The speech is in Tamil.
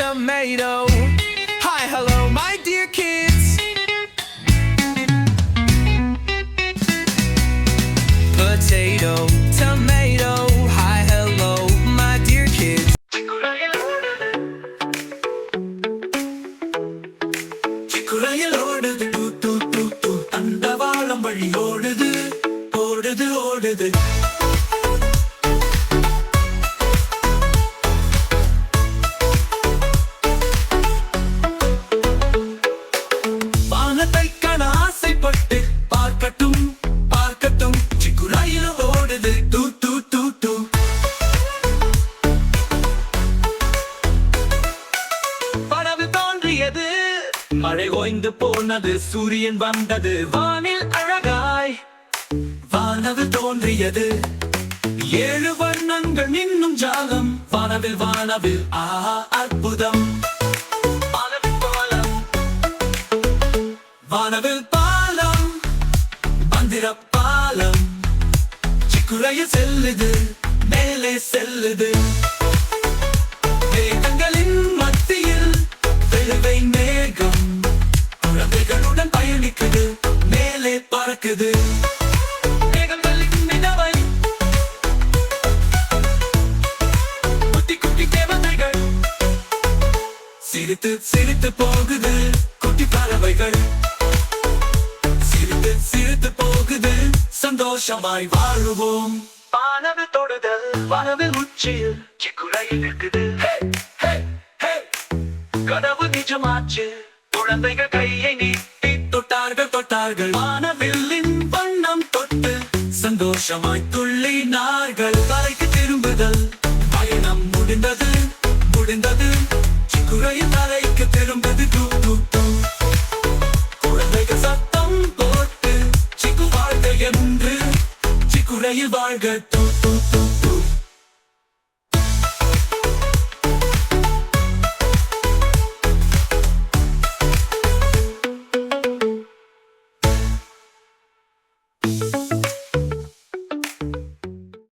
tomato. Hi, hello, my dear kids. Potato, tomato. Hi, hello, my dear kids. சிக்குறையிலோடுது தூ தூ தூ தூ அந்த வாழம் வழி ஓடுது ஓடுது மழை ஓய்ந்து போனது சூரியன் வந்தது. வானில் அழகாய் வானவு தோன்றியது. ஏழு வர்ணங்கள் இன்னும் ஜாலம் வானவில் வானவில் ஆ அற்புதம். வானவில் பாலம். மந்திர பாலம். சிக்குறைய செல்லுது மேலே செல்லுது. தேவதைகள். சிரித்து சிரித்து போகுது குட்டி பறவைகள். சிரித்து சிரித்து போகுது சந்தோஷமாய் வாழுவோம். வானவில் தொடுதல் வானவில் உச்சியில் சிக்குறையில் இருக்குது. கனவு நிஜமாச்சு குழந்தைகள் கையை நீட்டி தொட்டார்கள் தொட்டார்கள். வானவில்லின் வண்ணம் தொட்டு சந்தோஷமாய் துள்ளினார்கள். தலைக்கு திரும்புதல் பயணம் முடிந்தது முடிந்தது. குறையும் தலைக்கு திரும்புது டூ டூ குழந்தைகள் சத்தம் போட்டு சிக்கு வாழ்க என்று சிக்குறையில் வாழ்க டூ டூ.